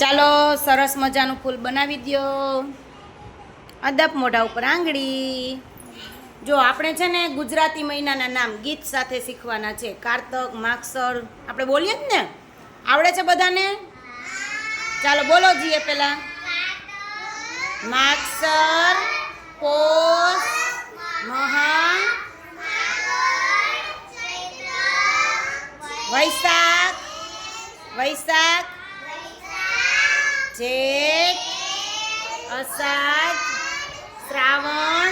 ચાલો, સરસ મજાનું ફૂલ બનાવી દ્યો. અદબ મોઢા ઉપર આંગળી. જો, આપણે છે ને ગુજરાતી મહિનાના નામ ગીત સાથે શીખવાના છે. કારતક, માગસર, આપણે બોલીએ જ ને? આવડે છે બધાને? ચાલો, બોલો જીએ પેલા માગસર, પોષ મહા વૈશાખ વૈશાખ જેઠ અષાઢ શ્રાવણ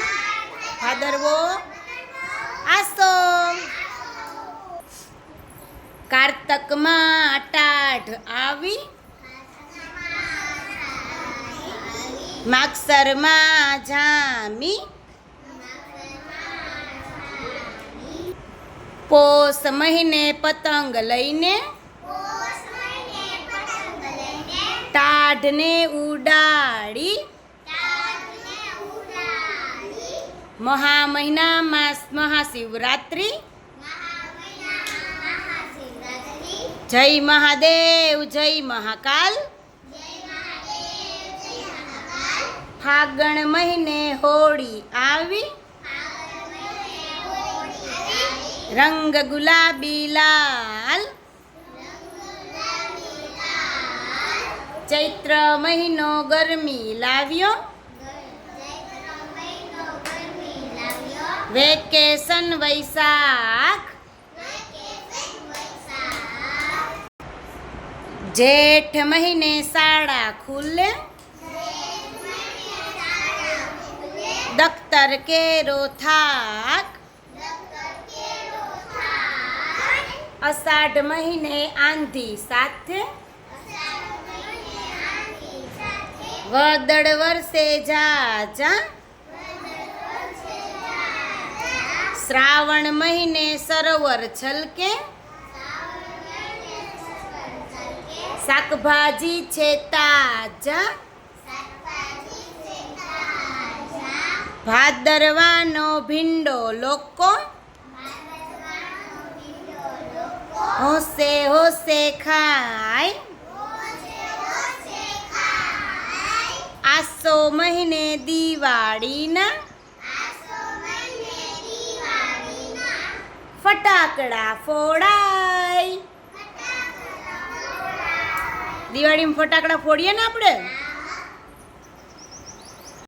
ભાદરવો આસો કારતકમાં અટાઢ આવી. માગસરમાં જામી. પોષ મહિને પતંગ લઈને ટાઢને ઉડાડી. મહા મહિનામાં મહાશિવરાત્રિ. જય મહાદેવ જય મહાકાલ. ફાગણ મહિને હોળી આવી. રંગ ગુલાબી લાલ. ચૈત્ર મહિનો ગરમી લાવ્યો? વેકેશન વૈશાખ. જેઠ મહિને શાળા ખુલે? દખ્તર કેરો થાક? અષાઢ મહિને આંધી સાથે? વદળ વરસે જાજા શ્રાવણ મહિને સરોવર છલકે? શાકભાજી છે તાજા ભાદરવાનો ભીંડો લોકો? હોશે હોશે ખાય? આસો મહિને દિવાળીના. ફટાકડા ફોડાય. દિવાળીમાં ફટાકડા ફોડીએ ને આપણે?